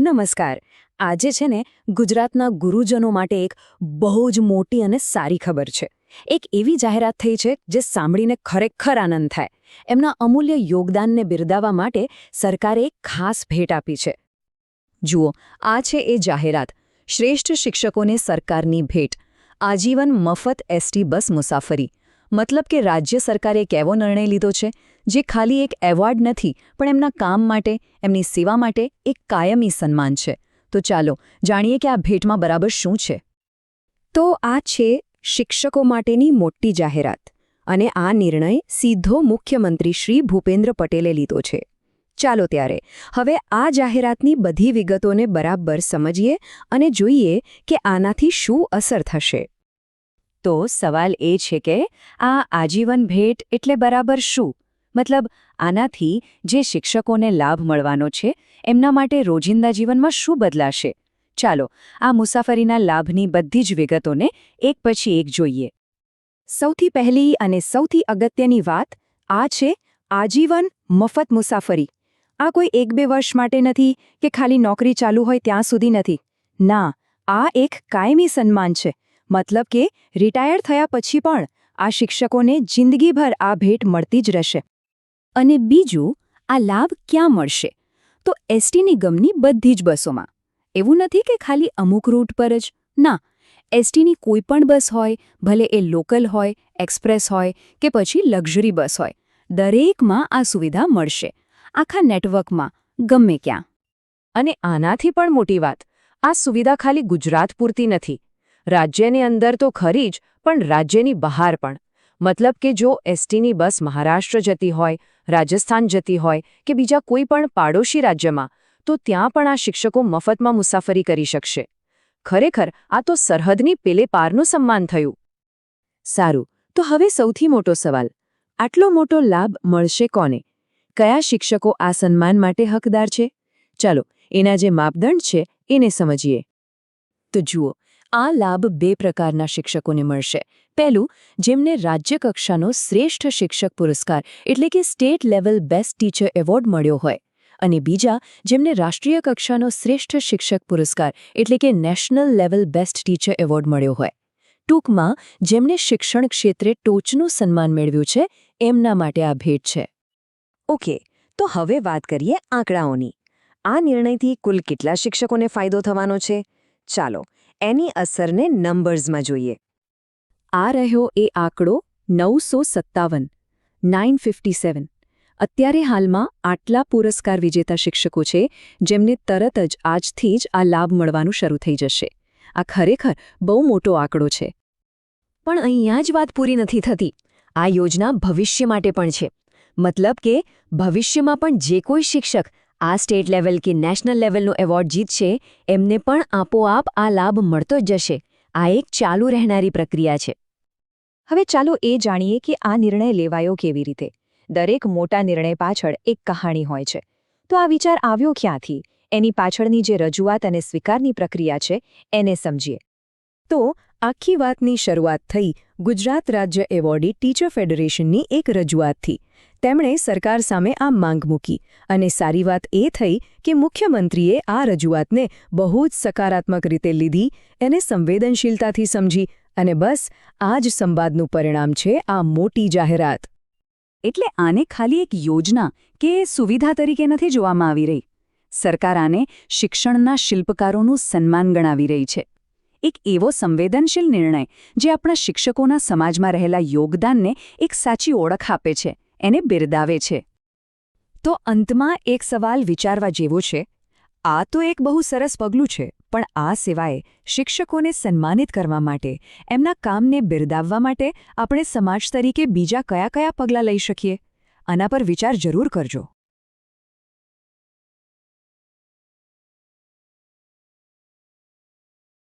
નમસ્કાર. આજે છે ને ગુજરાતના ગુરુજનો માટે એક બહુ જ મોટી અને સારી ખબર છે. એક એવી જાહેરાત થઈ છે જે સાંભળીને ખરેખર આનંદ થાય. એમના અમૂલ્ય યોગદાનને બિરદાવવા માટે સરકારે એક ખાસ ભેટ આપી છે. જુઓ, આ છે એ જાહેરાત. શ્રેષ્ઠ શિક્ષકોને સરકારની ભેટ. આજીવન મફત એસટી બસ મુસાફરી. મતલબ કે રાજ્ય સરકારે એક એવો નિર્ણય લીધો છે? જે ખાલી એક એવોર્ડ નથી, પણ એમના કામ માટે, એમની સેવા માટે એક કાયમી સન્માન છે. તો ચાલો, જાણીએ કે આ ભેટમાં બરાબર શું છે. તો આ છે શિક્ષકો માટેની મોટી જાહેરાત, અને આ નિર્ણય સીધો મુખ્યમંત્રી શ્રી ભૂપેન્દ્ર પટેલે લીધો છે. ચાલો ત્યારે, હવે આ જાહેરાતની બધી વિગતોને બરાબર સમજીએ અને જોઈએ કે આનાથી શું અસર થશે. તો સવાલ એ છે કે, આ આજીવન ભેટ એટલે બરાબર શું? મતલબ, આનાથી જે શિક્ષકોને લાભ મળવાનો છે, એમના માટે રોજિંદા જીવનમાં શું બદલાશે? ચાલો, આ મુસાફરીના લાભની બધી જ વિગતોને એક પછી એક જોઈએ. સૌથી પહેલી અને સૌથી અગત્યની વાત આ છે, આજીવન મફત મુસાફરી. આ કોઈ એક બે વર્ષ માટે નથી કે ખાલી નોકરી ચાલુ હોય ત્યાં સુધી નથી. ના, આ એક કાયમી સન્માન છે. મતલબ કે રિટાયર થયા પછી પણ આ શિક્ષકોને જિંદગીભર આ ભેટ મળતી જ રહેશે. અને બીજું, આ લાભ ક્યાં મળશે? તો એસટી નિગમની બધી જ બસોમાં. એવું નથી કે ખાલી અમુક રૂટ પર જ. ના એસટીની કોઈ પણ બસ હોય, ભલે એ લોકલ હોય, એક્સપ્રેસ હોય કે પછી લક્ઝરી બસ હોય, દરેકમાં આ સુવિધા મળશે. આખા નેટવર્કમાં, ગમે ક્યાં. અને આનાથી પણ મોટી વાત, આ સુવિધા ખાલી ગુજરાત પૂરતી નથી. રાજ્યની અંદર તો ખરી જ, પણ રાજ્યની બહાર પણ. મતલબ કે જો એસટીની બસ મહારાષ્ટ્ર જતી હોય, રાજસ્થાન જતી હોય કે બીજા કોઈ પણ પાડોશી રાજ્યમાં, તો ત્યાં પણ આ શિક્ષકો મફતમાં મુસાફરી કરી શકશે. ખરેખર, આ તો સરહદની પેલે પારનું સન્માન થયું. સારું, તો હવે સૌથી મોટો સવાલ. આટલો મોટો લાભ મળશે કોને? કયા શિક્ષકો આ સન્માન માટે હકદાર છે? ચાલો, એના જે માપદંડ છે, એને સમજીએ. તો જુઓ આ લાભ બે પ્રકારના શિક્ષકોને મળશે. પહેલું, જેમને રાજ્યકક્ષાનો શ્રેષ્ઠ શિક્ષક પુરસ્કાર, એટલે કે state level best teacher award મળ્યો હોય. અને બીજા, જેમને રાષ્ટ્રીય કક્ષાનો શ્રેષ્ઠ શિક્ષક પુરસ્કાર, એટલે કે national level best teacher award મળ્યો હોય. ટૂંકમાં, જેમને શિક્ષણ ક્ષેત્રે ટોચનું સન્માન મેળવ્યું છે, એમના માટે આ ભેટ છે. ઓકે, તો હવે વાત કરીએ આંકડાઓની. આ નિર્ણયથી કુલ કેટલા શિક્ષકોને ફાયદો થવાનો છે? ચાલો એની અસરને નંબર્સમાં જોઈએ. આ રહ્યો એ આંકડો નવસો સત્તાવન, નાઇન ફિફ્ટી સેવન. અત્યારે હાલમાં આટલા પુરસ્કાર વિજેતા શિક્ષકો છે, જેમને તરત જ આજથી જ આ લાભ મળવાનું શરૂ થઈ જશે. આ ખરેખર બહુ મોટો આંકડો છે. પણ અહીંયા જ વાત પૂરી નથી થતી. આ યોજના ભવિષ્ય માટે પણ છે. મતલબ કે ભવિષ્યમાં પણ જે કોઈ શિક્ષક આ સ્ટેટ લેવલ કે નેશનલ લેવલનો એવોર્ડ જીતશે, એમને પણ આપોઆપ આ લાભ મળતો જ જશે. આ એક ચાલુ રહેનારી પ્રક્રિયા છે. હવે ચાલો એ જાણીએ કે આ નિર્ણય લેવાયો કેવી રીતે. દરેક મોટા નિર્ણય પાછળ એક કહાણી હોય છે. તો આ વિચાર આવ્યો ક્યાંથી? એની પાછળની જે રજૂઆત અને સ્વીકારની પ્રક્રિયા છે, એને સમજીએ. તો, આખી વાતની શરૂઆત થઈ ગુજરાત રાજ્ય એવોર્ડી ટીચર ફેડરેશનની એક રજૂઆતથી તેમણે સરકાર સામે આ માંગ મૂકી અને સારી વાત એ થઈ કે મુખ્યમંત્રીએ આ રજૂઆતને બહુ જ સકારાત્મક રીતે લીધી, એને સંવેદનશીલતાથી સમજી અને બસ આ જ સંવાદનું પરિણામ છે આ મોટી જાહેરાત. એટલે આને ખાલી એક યોજના કે સુવિધા તરીકે નથી જોવામાં આવી રહી? સરકાર આને શિક્ષણના શિલ્પકારોનું સન્માન ગણાવી રહી છે. એક એવો સંવેદનશીલ નિર્ણય જે આપણા શિક્ષકોના સમાજમાં રહેલા યોગદાનને એક સાચી ઓળખ આપે છે. એને બિરદાવે છે. તો અંતમાં એક સવાલ વિચારવા જેવો છે. આ તો એક બહુ સરસ પગલું છે, પણ આ સિવાય શિક્ષકોને સન્માનિત કરવા માટે, એમના કામને બિરદાવવા માટે આપણે સમાજ તરીકે બીજા કયા કયા પગલાં લઈ શકીએ? આના પર વિચાર જરૂર કરજો.